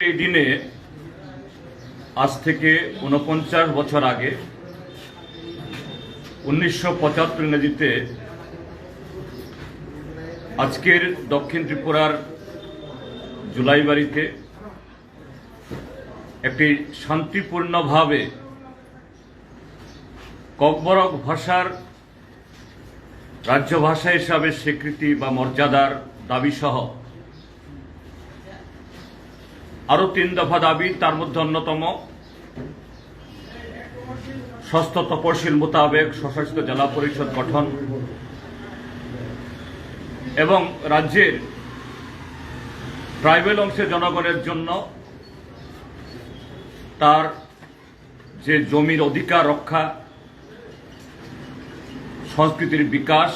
এই দিনে আজ থেকে উনপঞ্চাশ বছর আগে উনিশশো পঁচাত্তর ইংরেজিতে আজকের দক্ষিণ ত্রিপুরার জুলাইবাড়িতে একটি শান্তিপূর্ণভাবে ককবরক ভাষার রাজ্য ভাষা হিসাবে স্বীকৃতি বা মর্যাদার দাবিসহ আরও তিন দফা দাবি, তার মধ্যে অন্যতম ষষ্ঠ তপশিল মোতাবেক স্বশাসিত জেলা পরিষদ গঠন এবং রাজ্যের ট্রাইবেল অংশে জনগণের জন্য তার যে জমির অধিকার রক্ষা, সংস্কৃতির বিকাশ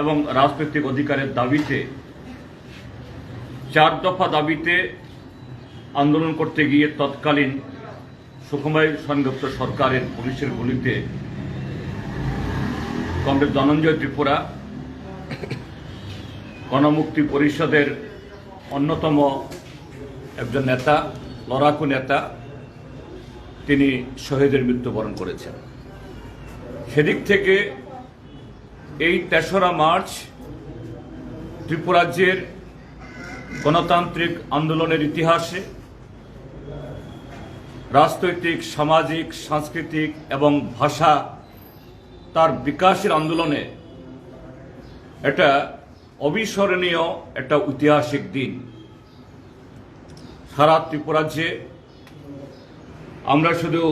এবং রাজনৈতিক অধিকারের দাবিতে চার দফা দাবিতে আন্দোলন করতে গিয়ে তৎকালীন সুখময় সংযুক্ত সরকারের পুলিশের গুলিতে কংগ্রেস ধনঞ্জয় ত্রিপুরা গণমুক্তি পরিষদের অন্যতম একজন নেতা, লড়াকু নেতা, তিনি শহীদের মৃত্যুবরণ করেছেন। সেদিক থেকে এই তেসরা মার্চ ত্রিপুরাজ্যের গণতান্ত্রিক আন্দোলনের ইতিহাসে রাজনৈতিক, সামাজিক, সাংস্কৃতিক এবং ভাষা তার বিকাশের আন্দোলনে এটা অবিস্মরণীয়, একটা ঐতিহাসিক দিন। সারা ত্রিপুরাজ্যে আমরা শুধু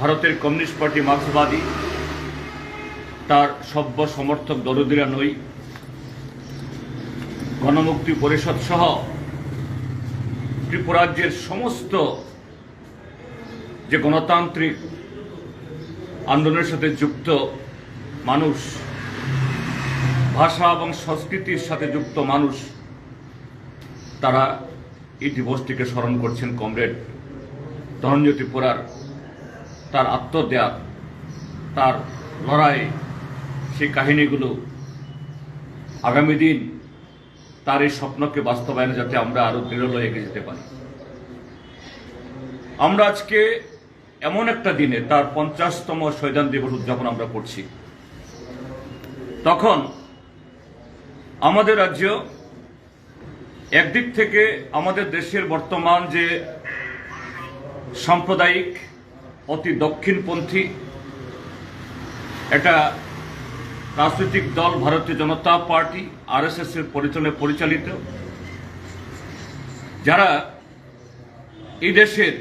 ভারতের কমিউনিস্ট পার্টি মার্ক্সবাদী, তার সভ্য সমর্থক দরদিরা নই, গণমুক্তি পরিষদ সহ ত্রিপুরাজ্যের সমস্ত যে গণতান্ত্রিক আন্দোলনের সাথে যুক্ত মানুষ, ভাষা এবং সংস্কৃতির সাথে যুক্ত মানুষ, তারা এই দিবসটিকে স্মরণ করছেন কমরেড ধনঞ্জয় ত্রিপুরার। তার আত্মত্যাগ তার লড়াই, সেই কাহিনীগুলো আগামী দিন তার এই স্বপ্নকে বাস্তবায়নে যাতে আমরা আরও দৃঢ় এগিয়ে যেতে পারি। আমরা আজকে এমন একটা দিনে তার পঞ্চাশতম শহীদান দিবস উদযাপন আমরা করছি। তখন আমাদের রাজ্য একদিক থেকে আমাদের দেশের বর্তমান যে সাম্প্রদায়িক, অতি দক্ষিণপন্থী একটা রাজনৈতিক দল ভারতীয় জনতা পার্টি, আরএসএস এর পরিচালনায় পরিচালিত, যারা এই দেশের